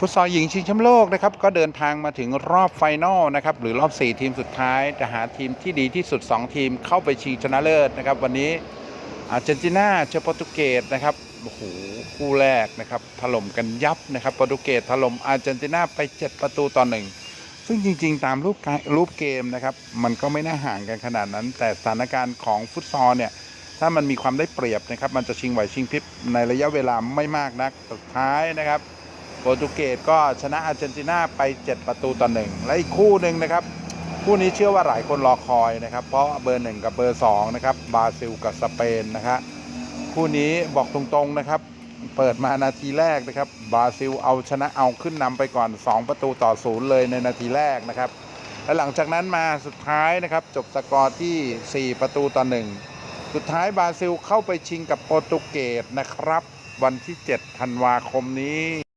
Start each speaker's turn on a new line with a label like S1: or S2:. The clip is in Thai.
S1: ฟุตซอลหญิงชิงแชมป์โลกนะครับก็เดินทางมาถึงรอบไฟนอลนะครับหรือรอบ 4 ทีมสุดท้ายจะหาทีมที่ดีที่สุด 2 ทีมเข้าไปชิงชนะเลิศนะครับ วันนี้อาร์เจนตินาเจอโปรตุเกสนะครับโอ้โหคู่แรกนะครับถล่มกันยับนะครับโปรตุเกสถล่มอาร์เจนตินาไป 7 ประตูต่อหนึ่งซึ่งจริงๆ ตามรูปกายรูปเกมนะครับมันก็ไม่น่าห่างกันขนาดนั้น แต่สถานการณ์ของฟุตซอลเนี่ยถ้ามันมีความได้เปรียบนะครับมันจะชิงไหวชิงพริบในระยะเวลาไม่มากนักสุดท้ายนะครับ รตุเกสก็ชนะอาร์เจนตินาไป 7 ประตูต่อหนึ่งและอีกคู่หนึ่งนะครับ คู่นี้เชื่อว่าหลายคนรอคอยนะครับ เพราะเบอร์ 1 กับเบอร์ 2 นะครับบราซิลกับสเปนนะครับคู่นี้บอกตรงๆนะครับ เปิดมานาทีแรกนะครับบราซิลเอาชนะเอาขึ้นนำไปก่อน 2 ประตูต่อศูนย์เลยในนาทีแรกนะครับ และหลังจากนั้นมาสุดท้ายนะครับ จบสกอร์ที่ 4 ประตูต่อหนึ่งสุดท้ายบราซิลเข้าไปชิงกับโปรตุเกสนะครับ วันที่ 7 ธันวาคมนี้